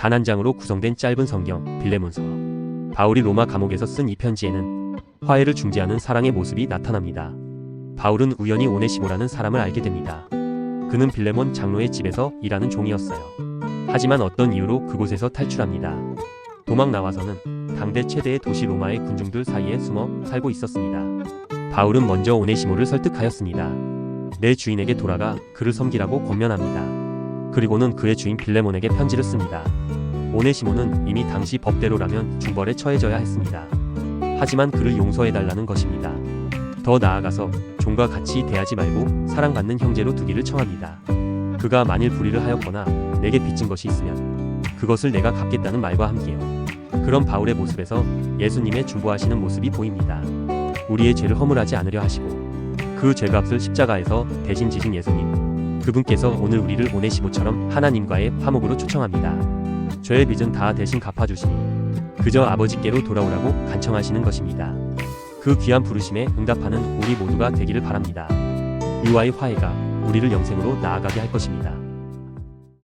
단 한 장으로 구성된 짧은 성경 빌레몬서. 바울이 로마 감옥에서 쓴 이 편지에는 화해를 중재하는 사랑의 모습이 나타납니다. 바울은 우연히 오네시모라는 사람을 알게 됩니다. 그는 빌레몬 장로의 집에서 일하는 종이었어요. 하지만 어떤 이유로 그곳에서 탈출합니다. 도망 나와서는 당대 최대의 도시 로마의 군중들 사이에 숨어 살고 있었습니다. 바울은 먼저 오네시모를 설득하였습니다. 내 주인에게 돌아가 그를 섬기라고 권면합니다. 그리고는 그의 주인 빌레몬에게 편지를 씁니다. 오네시모는 이미 당시 법대로라면 중벌에 처해져야 했습니다. 하지만 그를 용서해달라는 것입니다. 더 나아가서 종과 같이 대하지 말고 사랑받는 형제로 두기를 청합니다. 그가 만일 불의를 하였거나 내게 빚진 것이 있으면 그것을 내가 갚겠다는 말과 함께요. 그런 바울의 모습에서 예수님의 중보하시는 모습이 보입니다. 우리의 죄를 허물하지 않으려 하시고 그 죄값을 십자가에서 대신 지신 예수님. 그분께서 오늘 우리를 오네시모처럼 하나님과의 화목으로 초청합니다. 죄의 빚은 다 대신 갚아주시니 그저 아버지께로 돌아오라고 간청하시는 것입니다. 그 귀한 부르심에 응답하는 우리 모두가 되기를 바랍니다. 이와의 화해가 우리를 영생으로 나아가게 할 것입니다.